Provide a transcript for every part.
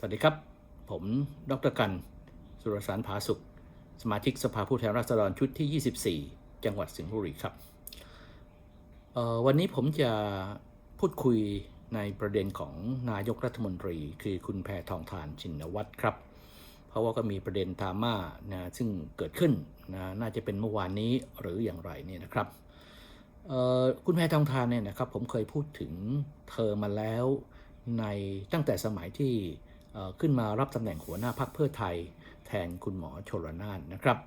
สวัสดีครับ ผมดรกัน สุรสารผาสุข สมาชิกสภาผู้แทนราษฎรชุดที่ 24 จังหวัดสิงห์บุรีครับ วันนี้ผมจะพูดคุยในประเด็นของนายกรัฐมนตรี คือคุณแพทองทานชินวัตรครับ เพราะว่าก็มีประเด็นดราม่านะซึ่งเกิดขึ้นนะน่าจะเป็นเมื่อวานนี้หรืออย่างไรเนี่ยนะครับคุณแพทองทานเนี่ยนะครับผมเคยพูดถึงเธอมาแล้วในตั้งแต่สมัยที่ ขึ้นมารับตำแหน่งหัวหน้าพรรคเพื่อไทย แทนคุณหมอชลนานนะครับ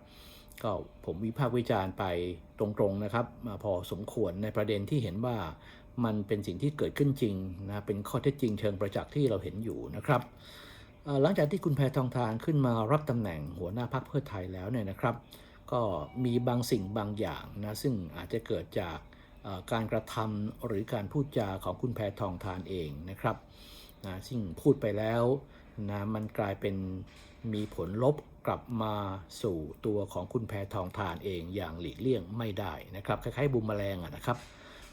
ก็ผมวิพากษ์วิจารณ์ไปตรงๆนะครับมาพอสมควรในประเด็นที่เห็นว่ามันเป็นสิ่งที่เกิดขึ้นจริงนะเป็นข้อเท็จจริงเชิงประจักษ์ที่เราเห็นอยู่นะครับหลังจากที่คุณแพทองทานขึ้นมารับตำแหน่งหัวหน้าพรรคเพื่อไทยแล้วเนี่ยนะครับ ก็มีบางสิ่งบางอย่างนะซึ่งอาจจะเกิดจากการกระทำหรือการพูดจาของคุณแพทองทานเองนะครับ นะซึ่งพูดไปแล้วนะมันกลายเป็นมีผลลบกลับมาสู่ตัวของคุณแพทองทานเองอย่างหลีกเลี่ยงไม่ได้นะครับคล้ายๆบูมแมลงอะนะครับ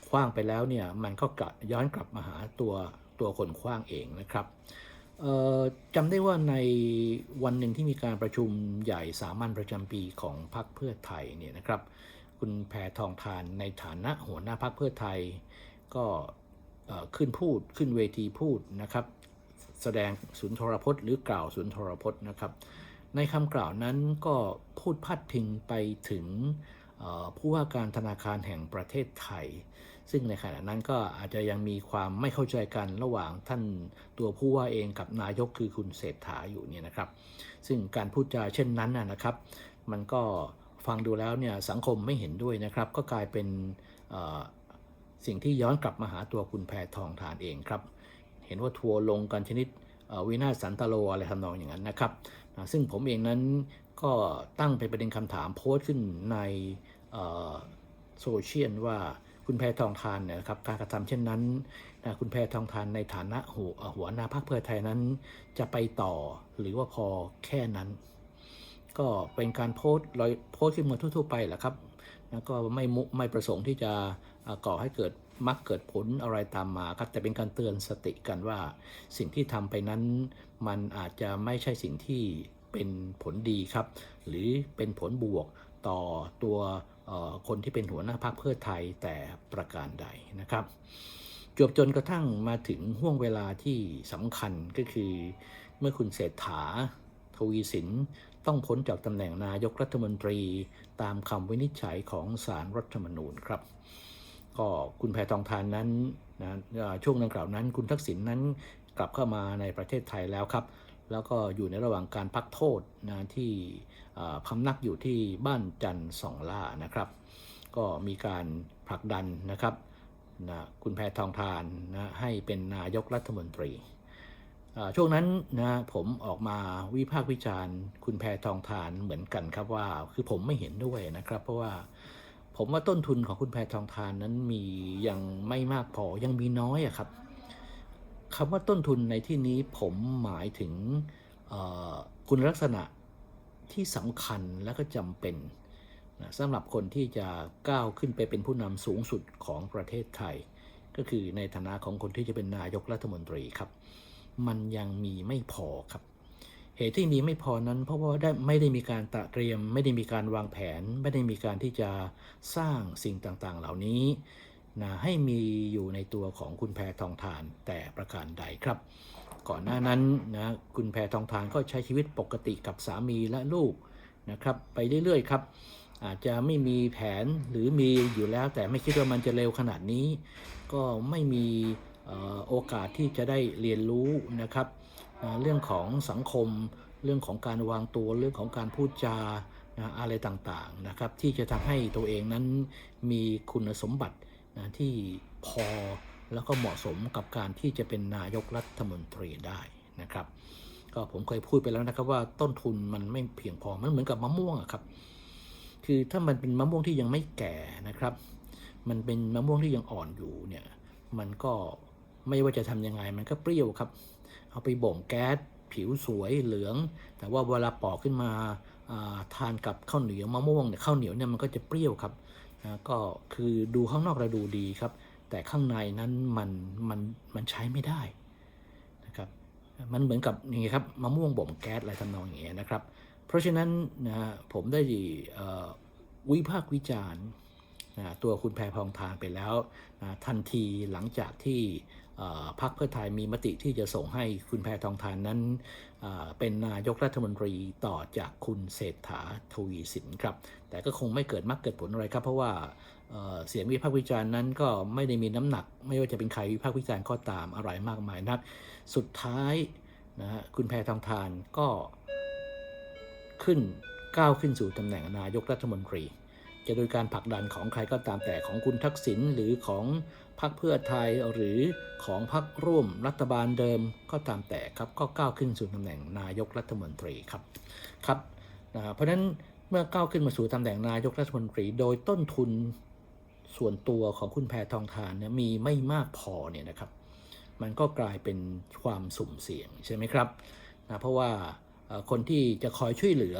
คว้างไปแล้วเนี่ยมันก็กลับย้อนกลับมาหาตัวตัวคนคว้างเองนะครับจำได้ว่าในวันหนึ่งที่มีการประชุมใหญ่สามัญประจำปีของพรรคเพื่อไทยเนี่ยนะครับ คุณแพทองทานในฐานะหัวหน้าพรรคเพื่อไทย ก็ ขึ้นพูดขึ้นเวทีพูดนะครับ แสดงสุนทรพจน์หรือกล่าวสุนทรพจน์นะครับ ในคำกล่าวนั้นก็พูดพัดพิงไปถึงผู้ว่าการธนาคารแห่งประเทศไทย ซึ่งในขณะนั้นก็อาจจะยังมีความไม่เข้าใจกันระหว่างท่านตัวผู้ว่าเองกับนายกคือคุณเศรษฐาอยู่เนี่ยนะครับ ซึ่งการพูดจาเช่นนั้นนะครับ มันก็ฟังดูแล้วเนี่ยสังคมไม่เห็นด้วยนะครับ ก็กลายเป็น สิ่งที่ย้อนกลับมาหาตัวคุณแพทองทานเองครับ เห็นว่าทัวร์ลงกันชนิดวินาศสันตโลอะไรทำนองอย่างนั้นนะครับ ซึ่งผมเองนั้นก็ตั้งเป็นประเด็นคำถามโพสต์ขึ้นในโซเชียลว่าคุณแพทองทานเนี่ยนะครับการกระทำเช่นนั้นนะคุณแพทองทานในฐานะหัวหัวหน้าพรรคเพื่อไทยนั้น จะไปต่อหรือว่าพอแค่นั้น ก็เป็นการโพสต์ลอยโพสต์ขึ้นมาทั่วๆไปแหละครับแล้วก็ไม่ไม่ประสงค์ที่จะ ก่อให้เกิดมักเกิดผลอะไรตามมาครับแต่เป็นการเตือนสติกันว่า สิ่งที่ทำไปนั้นมันอาจจะไม่ใช่สิ่งที่เป็นผลดีครับ หรือเป็นผลบวกต่อตัวคนที่เป็นหัวหน้าพรรคเพื่อไทยแต่ประการใดนะครับจวบจนกระทั่งมาถึงห่วงเวลาที่สำคัญก็คือ เมื่อคุณเศรษฐา ทวีสินต้องพ้นจากตำแหน่งนายกรัฐมนตรี ตามคำวินิจฉัยของศาลรรัฐธรรมนูญครับ ก็คุณแพทองทานนั้นนะช่วงดังกล่าวนั้น คุณทักษิณนั้นกลับเข้ามาในประเทศไทยแล้วครับ แล้วก็อยู่ในระหว่างการพักโทษนะที่พำนักอยู่ที่บ้านจันทร์สองล่านะครับ ก็มีการผลักดันนะครับนะคุณแพทองทานนะให้เป็นนายกรัฐมนตรีช่วงนั้นนะผมออกมาวิพากษ์วิจารณ์ คุณแพทองทานเหมือนกันครับว่า คือผมไม่เห็นด้วยนะครับ เพราะว่า ผมว่าต้นทุนของคุณแพทองทานนั้นมียังไม่มากพอยังมีน้อยอะครับคำว่าต้นทุนในที่นี้ผมหมายถึงคุณลักษณะที่สำคัญและก็จำเป็นนะสำหรับคนที่จะก้าวขึ้นไปเป็นผู้นำสูงสุดของประเทศไทย ก็คือในฐานะของคนที่จะเป็นนายกรัฐมนตรีครับ มันยังมีไม่พอครับ เหตุที่มีไม่พอนั้น เพราะว่าได้ไม่ได้มีการตระเตรียม ไม่ได้มีการวางแผน ไม่ได้มีการที่จะสร้างสิ่งต่างๆ เหล่านี้นะให้มีอยู่ในตัวของคุณแพทองทานแต่ประการใดครับ ก่อนหน้านั้นนะคุณแพทองทานก็ใช้ชีวิตปกติกับสามีและลูกนะครับ ไปเรื่อยๆครับ อาจจะไม่มีแผนหรือมีอยู่แล้ว แต่ไม่คิดว่ามันจะเร็วขนาดนี้ ก็ไม่มีโอกาสที่จะได้เรียนรู้นะครับ เรื่องของสังคม เรื่องของการวางตัวเรื่องของการพูดจาอะไรต่างๆนะครับ ที่จะทำให้ตัวเองนั้นมีคุณสมบัติที่พอแล้วก็เหมาะสมกับการที่จะเป็นนายกรัฐมนตรีได้นะครับ ก็ผมเคยพูดไปแล้วนะครับว่าต้นทุนมันไม่เพียงพอมันเหมือนกับมะม่วงครับ คือถ้ามันเป็นมะม่วงที่ยังไม่แก่นะครับ มันเป็นมะม่วงที่ยังอ่อนอยู่เนี่ยมันก็ไม่ว่าจะทำยังไงมันก็เปรี้ยวครับ เอาไปบ่มแก๊สผิวสวยเหลือง แต่ว่าเวลาปอกขึ้นมาาทานกับข้าวเหนียวมะม่วงเนี่ยข้าวเหนียวเนี่ยมันก็จะเปรี้ยวครับนะก็คือดูข้างนอกเราดูดีครับ แต่ข้างในนั้นมันมันมันใช้ไม่ได้นะครับมันเหมือนกับอย่างงี้ครับมะม่วงบ่มแก๊สอะไรทำนองอย่างเงี้ยนะครับ เพราะฉะนั้นนะผมได้เอ่วิพากษ์วิจารณ์ตัวคุณแพรพองทานไปแล้วทันทีหลังจากที่ พรรคเพื่อไทยมีมติที่จะส่งให้คุณแพทองทานนั้นเป็นนายกรัฐมนตรีต่อจากคุณเศรษฐาทวีสินครับ แต่ก็คงไม่เกิดมากเกิดผลอะไรครับ เพราะว่าเอ่อเสียงวิพากษ์วิจารณ์นั้นก็ไม่ได้มีน้ำหนัก ไม่ว่าจะเป็นใครวิพากษ์วิจารณ์ก็ตามอะไรมากมายนัก สุดท้ายนะฮะคุณแพทองทานก็ขึ้นก้าวขึ้นสู่ตำแหน่งนายกรัฐมนตรี จะโดยการผลักดันของใครก็ตามแต่ของคุณทักษิณหรือของพรรคเพื่อไทยหรือของพรรคร่วมรัฐบาลเดิมก็ตามแต่ครับก็ก้าวขึ้นสู่ตำแหน่งนายกรัฐมนตรีครับครับนะเพราะฉะนั้นเมื่อก้าวขึ้นมาสู่ตำแหน่งนายกรัฐมนตรี โดยต้นทุนส่วนตัวของคุณแพทองทานเนี่ยมีไม่มากพอเนี่ยนะครับ มันก็กลายเป็นความสุ่มเสี่ยงใช่ไหมครับนะเพราะว่าคนที่จะคอยช่วยเหลือ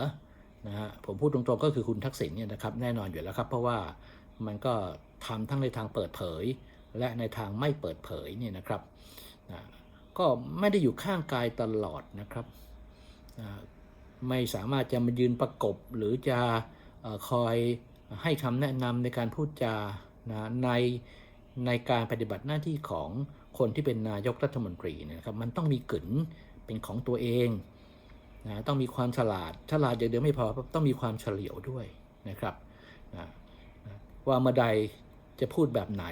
นะฮะผมพูดตรงๆก็คือคุณทักษิณเนี่ยนะครับแน่นอนอยู่แล้วครับ เพราะว่ามันก็ทำทั้งในทางเปิดเผย และในทางไม่เปิดเผยเนี่ยนะครับนะก็ไม่ได้อยู่ข้างกายตลอดนะครับนะไม่สามารถจะมายืนประกบหรือจะอคอยให้คำแนะนำในการพูดจานะในในการปฏิบัติหน้าที่ของคนที่เป็นนายกรัฐมนตรีนยนะครับ มันต้องมีกึ๋นเป็นของตัวเอง นะต้องมีความฉลาด ฉลาดอย่างเดียวไม่พอต้องมีความเฉลียวด้วยนะครับนะว่าเมื่อใดจะพูดแบบไหน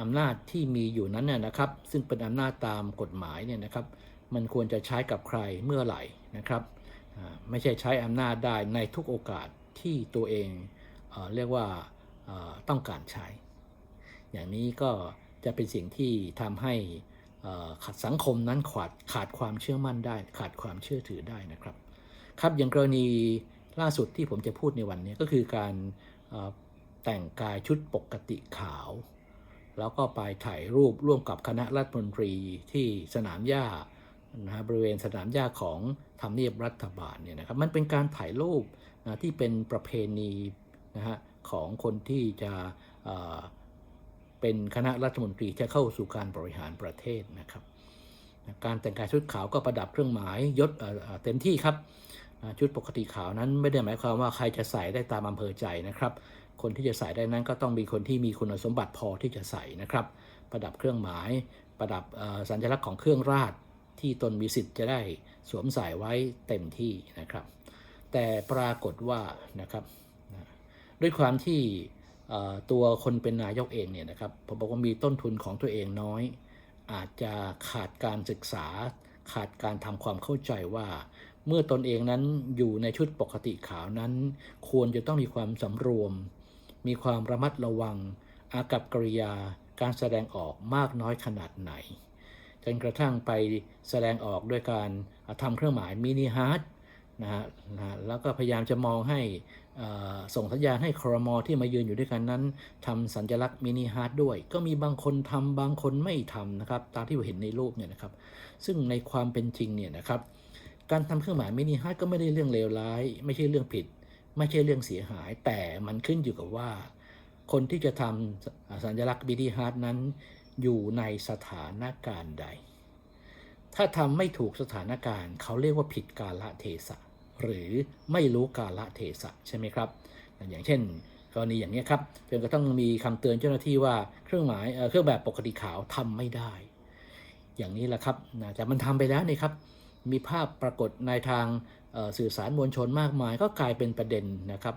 อำนาจที่มีอยู่นั้นน่ยนะครับ ซึ่งเป็นอำนาจตามกฎหมายเนี่ยนะครับ มันควรจะใช้กับใครเมื่อไหร่นะครับไม่ใช่ใช้อำนาจได้ในทุกโอกาสที่ตัวเองเอเรียกว่าต้องการใช้ อย่างนี้ก็จะเป็นสิ่งที่ทำให้ ขัดสังคมนั้นขาดขาดความเชื่อมั่นได้ ขาดความเชื่อถือได้นะครับ ครับอย่างกรณีล่าสุดที่ผมจะพูดในวันนี้ก็คือการแต่งกายชุดปกติขาว แล้วก็ไปถ่ายรูปร่วมกับคณะรัฐมนตรีที่สนามหญ้านะฮะบริเวณสนามหญ้าของทำเนียบรัฐบาลเนี่ยนะครับมันเป็นการถ่ายรูปนะที่เป็นประเพณีนะฮะของคนที่จะ เป็นคณะรัฐมนตรีจะเข้าสู่การบริหารประเทศนะครับ การแต่งกายชุดขาวก็ประดับเครื่องหมายยศเต็มที่ครับ ชุดปกติขาวนั้นไม่ได้หมายความว่าใครจะใส่ได้ตามอำเภอใจนะครับ คนที่จะใส่ได้นั้นก็ต้องมีคนที่มีคุณสมบัติพอที่จะใส่นะครับ ประดับเครื่องหมาย ประดับสัญลักษณ์ของเครื่องราชที่ตนมีสิทธิ์จะได้สวมใส่ไว้เต็มที่นะครับ แต่ปรากฏว่านะครับ ด้วยความที่ ตัวคนเป็นนายกเองเนี่ยนะครับผมบอกว่ามีต้นทุนของตัวเองน้อย อาจจะขาดการศึกษา ขาดการทำความเข้าใจว่า เมื่อตนเองนั้นอยู่ในชุดปกติขาวนั้น ควรจะต้องมีความสำรวม มีความระมัดระวัง อากับกริยาการแสดงออกมากน้อยขนาดไหนจนกระทั่งไปแสดงออกด้วยการทำเครื่องหมายมินิฮาร์ด นะฮะนะแล้วก็พยายามจะมองให้ส่งสัญญาณให้ครมอที่มายืนอยู่ด้วยกันนั้นทำสัญลักษณ์มินิฮาร์ดด้วย ก็มีบางคนทำบางคนไม่ทำนะครับ ตามที่เราเห็นในรูปเนี่ยนะครับ ซึ่งในความเป็นจริงเนี่ยนะครับ การทำเครื่องหมายมินิฮาร์ดก็ไม่ได้เรื่องเลวร้าย ไม่ใช่เรื่องผิด ไม่ใช่เรื่องเสียหาย แต่มันขึ้นอยู่กับว่า คนที่จะทำสัญลักษณ์มินิฮาร์ดนั้นอยู่ในสถานการณ์ใด ถ้าทำไม่ถูกสถานการณ์ เขาเรียกว่าผิดกาลเทศะ หรือไม่รู้กาลเทศะใช่ไหมครับ อย่างเช่น กรณีอย่างนี้ครับจนกระทั่งมีคำเตือนเจ้าหน้าที่ว่าเครื่องหมายเครื่องแบบปกติขาวทำไม่ได้ อย่างนี้แหละครับแต่มันทำไปแล้วนี่ครับ มีภาพปรากฏในทางสื่อสารมวลชนมากมาย ก็กลายเป็นประเด็นนะครับ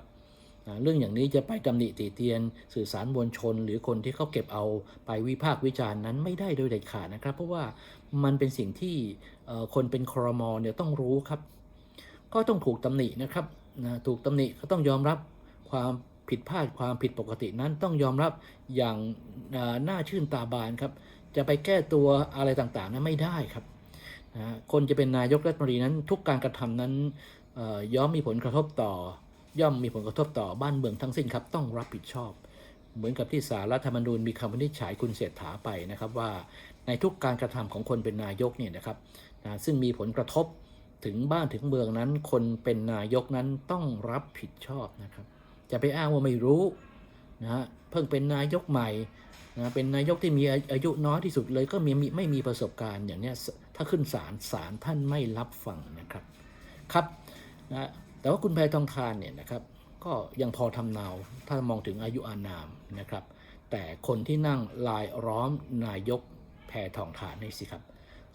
เรื่องอย่างนี้จะไปตำหนิติเตียน สื่อสารมวลชน หรือคนที่เขาเก็บเอาไปวิพากษ์วิจารณ์นั้นไม่ได้โดยเด็ดขาดนะครับ เพราะว่ามันเป็นสิ่งที่คนเป็นครมเนี่ยต้องรู้ครับ ก็ต้องถูกตำหนินะครับนะถูกตำหนิก็ต้องยอมรับความผิดพลาดความผิดปกตินั้นต้องยอมรับอย่างน่าชื่นตาบานครับ จะไปแก้ตัวอะไรต่างๆนั้นไม่ได้ครับนะคนจะเป็นนายกรัฐมนตรีนั้น ทุกการกระทำนั้นย่อมมีผลกระทบต่อ ย่อมมีผลกระทบต่อบ้านเมืองทั้งสิ้นครับ ต้องรับผิดชอบ เหมือนกับที่สารรัฐธรรมนูญมีคำวินิจฉัยคุณเศรษฐาไปนะครับว่าในทุกการกระทำของคนเป็นนายกเนี่ยนะครับนะซึ่งมีผลกระทบ ถึงบ้านถึงเมืองนั้น คนเป็นนายกนั้นต้องรับผิดชอบนะครับ จะไปอ้างว่าไม่รู้นะฮะเพิ่งเป็นนายกใหม่นะเป็นนายกที่มีอายุน้อยที่สุดเลยก็มีไม่มีประสบการณ์อย่างเนี้ยถ้าขึ้นศาลศาลท่านไม่รับฟังนะครับครับนะแต่ว่าคุณแพทองทานเนี่ยนะครับ ก็ยังพอทำเนาถ้ามองถึงอายุอานามนะครับ แต่คนที่นั่งลายล้อมนายกแพทองทานนี่สิครับ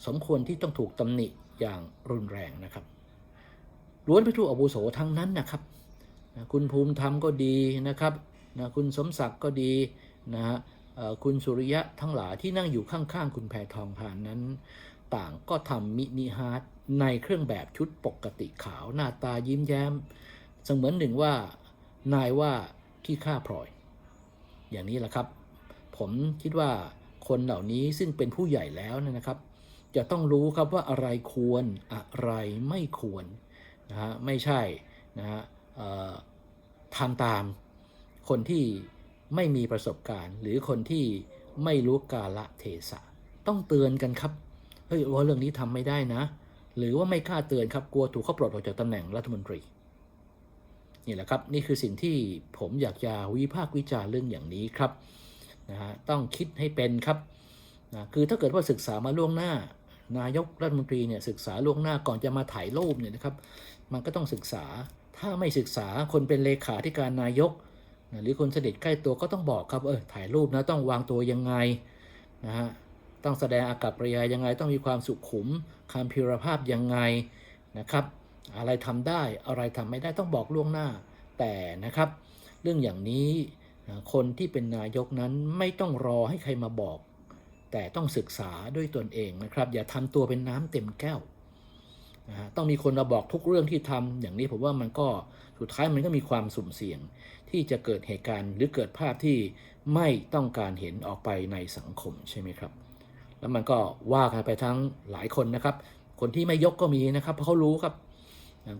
สมควรที่ต้องถูกตำหนิ อย่างรุนแรงนะครับล้วนเป็นผู้อาวุโสทั้งนั้นนะครับนะคุณภูมิธรรมก็ดีนะครับนะคุณสมศักดิ์ก็ดีนะฮะคุณสุริยะทั้งหลายที่นั่งอยู่ข้างๆ คุณแพทองทานนั้น ต่างก็ทำมินิฮาร์ดในเครื่องแบบชุดปกติขาวหน้าตายิ้มแย้ม เสมือนหนึ่งว่านายว่าขี้ข้าพลอย อย่างนี้แหละครับ ผมคิดว่าคนเหล่านี้ซึ่งเป็นผู้ใหญ่แล้วนะครับ จะต้องรู้ครับว่าอะไรควรอะไรไม่ควรนะฮะไม่ใช่นะฮะทำตามคนที่ไม่มีประสบการณ์ หรือคนที่ไม่รู้กาละเทศะ ต้องเตือนกันครับเฮ้ยว่าเรื่องนี้ทำไม่ได้นะ หรือว่าไม่กล้าเตือนครับกลัวถูกเขาปลดออกจากตำแหน่งรัฐมนตรีนี่แหละครับนี่คือสิ่งที่ผมอยากจะวิพากษ์วิจารณ์เรื่องอย่างนี้ครับนะฮะต้องคิดให้เป็นครับนะคือถ้าเกิดว่าศึกษามาล่วงหน้า นายกรัฐมนตรีเนี่ยศึกษาล่วงหน้าก่อนจะมาถ่ายรูปเนี่ยนะครับ มันก็ต้องศึกษา ถ้าไม่ศึกษาคนเป็นเลขาธิการนายกนะหรือคนสนิทใกล้ตัวก็ต้องบอกครับเออถ่ายรูปนะต้องวางตัวยังไงนะฮะต้องแสดงอากับปริยายยังไง ต้องมีความสุขุมคำพิรภาพยังไงนะครับ อะไรทำได้อะไรทำไม่ได้ต้องบอกล่วงหน้า แต่นะครับ เรื่องอย่างนี้คนที่เป็นนายกนั้นไม่ต้องรอให้ใครมาบอก แต่ต้องศึกษาด้วยตนเองนะครับ อย่าทำตัวเป็นน้ำเต็มแก้วนะฮะต้องมีคนมาบอกทุกเรื่องที่ทำอย่างนี้ผมว่ามันก็สุดท้ายมันก็มีความสุ่มเสี่ยง ที่จะเกิดเหตุการณ์หรือเกิดภาพที่ไม่ต้องการเห็นออกไปในสังคมใช่ไหมครับ แล้วมันก็ว่ากันไปทั้งหลายคนนะครับ คนที่ไม่ยกก็มีนะครับ เพราะเขารู้ครับ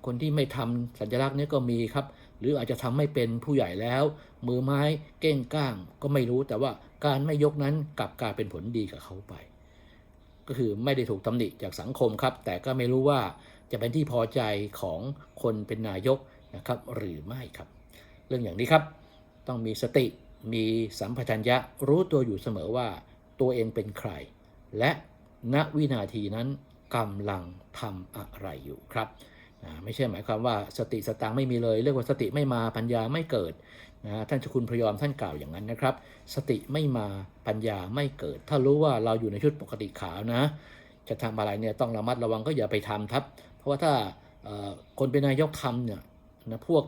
คนที่ไม่ทำสัญลักษณ์นี้ก็มีครับ หรืออาจจะทำไม่เป็นผู้ใหญ่แล้ว มือไม้เก้งก้างก็ไม่รู้แต่ว่า การไม่ยกนั้นกลับกลายเป็นผลดีกับเขาไป ก็คือไม่ได้ถูกตำหนิจากสังคมครับ แต่ก็ไม่รู้ว่าจะเป็นที่พอใจของคนเป็นนายกนะครับหรือไม่ครับ เรื่องอย่างนี้ครับ ต้องมีสติมีสัมปชัญญะรู้ตัวอยู่เสมอว่าตัวเองเป็นใคร และณวินาทีนั้นกำลังทำอะไรอยู่ครับ ไม่ใช่หมายความว่าสติสตางไม่มีเลย เรียกว่าสติไม่มาปัญญาไม่เกิด นะท่านเจ้าคุณพระยอมท่านกล่าวอย่างนั้นนะครับ สติไม่มาปัญญาไม่เกิด ถ้ารู้ว่าเราอยู่ในชุดปกติขาวนะ จะทำอะไรเนี่ยต้องระมัดระวังก็อย่าไปทำครับ เพราะว่าถ้าคนเป็นนายกทำเนี่ยนะพวก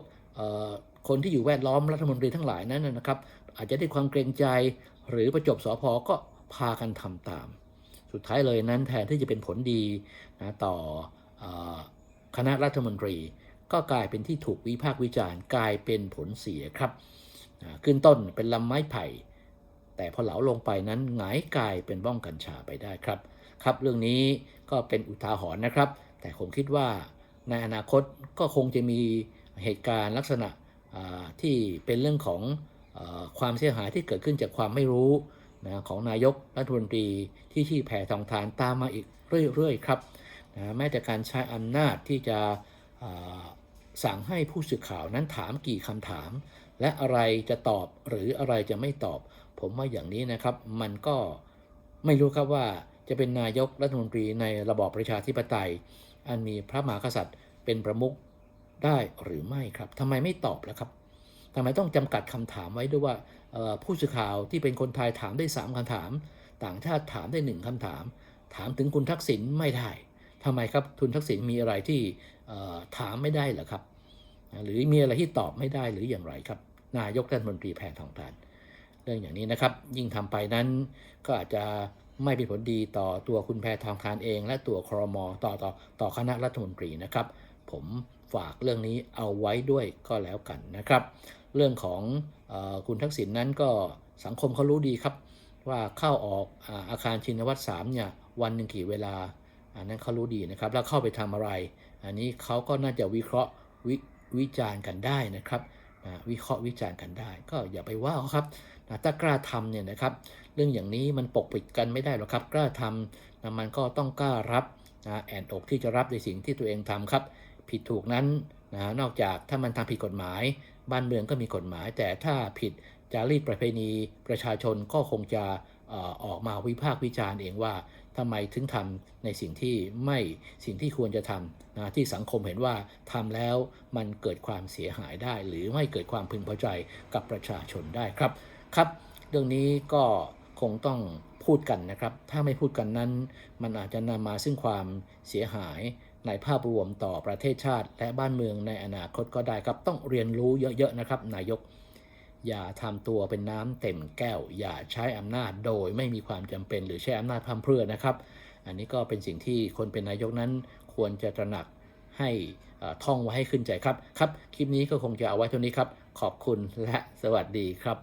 คนที่อยู่แวดล้อมรัฐมนตรีทั้งหลายนั้นนะครับ อาจจะได้ความเกรงใจหรือประจบสอพอก็พากันทำตาม สุดท้ายเลยนั้นแทนที่จะเป็นผลดีนะต่ออคณะรัฐมนตรี ก็กลายเป็นที่ถูกวิพากษ์วิจารณ์กลายเป็นผลเสียครับขึ้นต้นเป็นลำไม้ไผ่ แต่พอเหลาลงไปนั้นหงายกลายเป็นบ้องกัญชาไปได้ครับ ครับเรื่องนี้ก็เป็นอุทาหรณ์นะครับ แต่ผมคิดว่าในอนาคตก็คงจะมีเหตุการณ์ลักษณะที่เป็นเรื่องของอความเสียหายที่เกิดขึ้นจากความไม่รู้นะของนายกรัฐมนตรีที่ที่แผ่ทองทานตามมาอีกเรื่อยๆครับนะแม้แต่การใช้อำนาจที่จะ สั่งให้ผู้สื่อข่าวนั้นถามกี่คำถาม และอะไรจะตอบหรืออะไรจะไม่ตอบ ผมว่าอย่างนี้นะครับ มันก็ไม่รู้ครับว่าจะเป็นนายกรัฐมนตรีในระบอบประชาธิปไตย อันมีพระมหากษัตริย์เป็นประมุขได้หรือไม่ครับทำไมไม่ตอบล่ะครับทำไมต้องจำกัดคำถามไว้ด้วยว่าผู้สื่อข่าวที่เป็นคนไทยถามได้ 3คำถาม ต่างชาติถามได้หนึ่งคำถาม ถามถึงคุณทักษิณไม่ได้ ทำไมครับคุณทักษิณมีอะไรที่ถามไม่ได้หรอครับ หรือมีอะไรที่ตอบไม่ได้หรืออย่างไรครับ นายกรัฐมนตรีแพทองทานเรื่องอย่างนี้นะครับ ยิ่งทำไปนั้นก็อาจจะไม่เป็นผลดีต่อตัวคุณแพทองทานเอง และตัวครมต่อต่อต่อคณะรัฐมนตรีนะครับ ผมฝากเรื่องนี้เอาไว้ด้วยก็แล้วกันนะครับ เรื่องของอคุณทักษิณนนั้นก็สังคมเขารู้ดีครับ ว่าเข้าออกอาอาคารชินวัตรสามเนี่ยวันหนึ่งกี่เวลา อันนั้นเขารู้ดีนะครับ แล้วเข้าไปทำอะไร อันนี้เขาก็น่าจะวิเคราะห์วิวิจารณ์กันได้นะครับวิเคราะห์วิจารณ์กันได้ ก็อย่าไปว่าเขาครับนะถ้ากล้าทำเนี่ยนะครับ เรื่องอย่างนี้มันปกปิดกันไม่ได้หรอกครับ กล้าทำนะมันก็ต้องกล้ารับนะแอนอกที่จะรับในสิ่งที่ตัวเองทำครับ ผิดถูกนั้นนะนอกจากถ้ามันทำผิดกฎหมาย บ้านเมืองก็มีกฎหมาย แต่ถ้าผิดจารีตประเพณีประชาชนก็คงจะออออกมาวิพากษ์วิจารณ์เองว่า ทำไมถึงทำในสิ่งที่ไม่สิ่งที่ควรจะทำนะที่สังคมเห็นว่าทำแล้วมันเกิดความเสียหายได้ หรือไม่เกิดความพึงพอใจกับประชาชนได้ครับครับ เรื่องนี้ก็คงต้องพูดกันนะครับ ถ้าไม่พูดกันนั้น มันอาจจะนำมาซึ่งความเสียหายในภาพรวมต่อประเทศชาติ และบ้านเมืองในอนาคตก็ได้ครับ ต้องเรียนรู้เยอะๆนะครับ นายก อย่าทำตัวเป็นน้ำเต็มแก้ว อย่าใช้อำนาจโดยไม่มีความจำเป็นหรือใช้อำนาจพร่ำเพรื่อนะครับ อันนี้ก็เป็นสิ่งที่คนเป็นนายกนั้นควรจะตระหนักให้ท่องไว้ให้ขึ้นใจครับ ครับ คลิปนี้ก็คงจะเอาไว้เท่านี้ครับ ขอบคุณและสวัสดีครับ